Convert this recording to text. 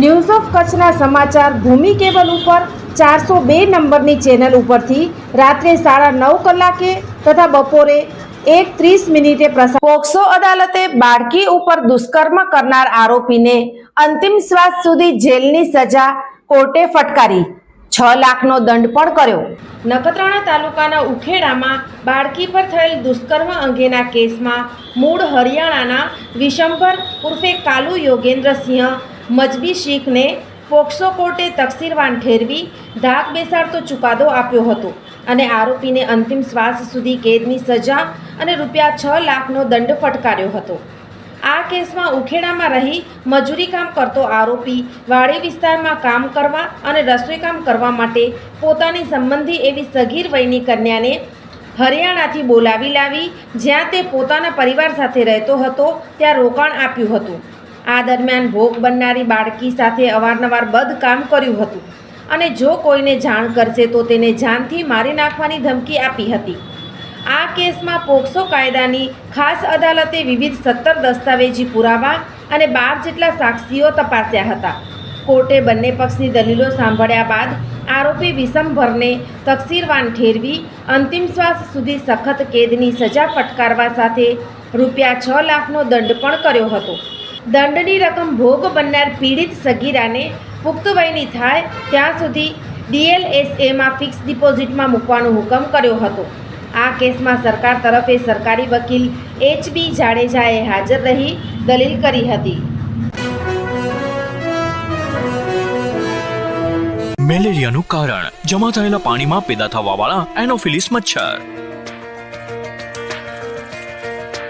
news of કચ્છના સમાચાર ભૂમિ cable ઉપર ચારસો બે નંબરની ચેનલ ઉપરથી રાત્રે સાડા નવ કલાકે તથા બપોરે એક ત્રીસ મિનિટે પ્રસાર પોક્સો અદાલતે બાળકી ઉપર દુષ્કર્મ કરનાર આરોપીને અંતિમ શ્વાસ સુધી જેલની સજા કોર્ટે ફટકારી. છ લાખનો દંડ પણ કર્યો. નખત્રાણા તાલુકાના ઉખેડામાં બાળકી પર થયેલ દુષ્કર્મ અંગેના કેસમાં મૂળ હરિયાણાના વિશંભર ઉર્ફે કાલુ યોગેન્દ્રસિંહ મજબી શીખને પોક્સો કોર્ટે તકસીરવાન ઠેરવી ધાક બેસાડતો ચુકાદો આપ્યો હતો અને આરોપીને અંતિમ શ્વાસ સુધી કેદની સજા અને રૂપિયા છ લાખનો દંડ ફટકાર્યો હતો. આ કેસમાં ઉખેડામાં રહી મજૂરી કામ કરતો આરોપી વાડી વિસ્તારમાં કામ કરવા અને રસોઈ કામ કરવા માટે પોતાની સંબંધી એવી સગીર વયની કન્યાને હરિયાણાથી બોલાવી લાવી જ્યાં તે પોતાના પરિવાર સાથે રહેતો હતો ત્યાં રોકાણ આપ્યું હતું. આ દરમિયાન ભોગ બનનારી બાળકી સાથે અવારનવાર બદ કામ કર્યું હતું. અને જો કોઈને જાણ કરશે, તો તેને જાનથી મારી નાખવાની ધમકી આપી હતી. આ કેસમાં પોક્સો કાયદાની ખાસ અદાલતે વિવિધ સત્તર દસ્તાવેજી પુરાવા અને બાર જેટલા સાક્ષીઓ તપાસ્યા હતા. કોર્ટે બંને પક્ષની દલીલો સાંભળ્યા બાદ આરોપી વિષમભરને તકસીરવાન ઠેરવી, અંતિમ શ્વાસ સુધી સખત કેદની સજા ફટકારવા સાથે રૂપિયા છ લાખનો દંડ પણ કર્યો હતો. દંડની રકમ ભોગ બનનાર પીડિત સગીરાને પુખ્ત વયની થાય ત્યાં સુધી ડીએલએસએમાં ફિક્સ ડિપોઝિટમાં મૂકવાનો હુકમ કર્યો હતો. આ કેસમાં સરકાર તરફે સરકારી વકીલ એચ બી જાડેજાએ હાજર રહી દલીલ કરી હતી. મેલેરિયાનું કારણ, જમા થયેલા પાણીમાં પેદા થવાવાળા એનોફિલિસ મચ્છર.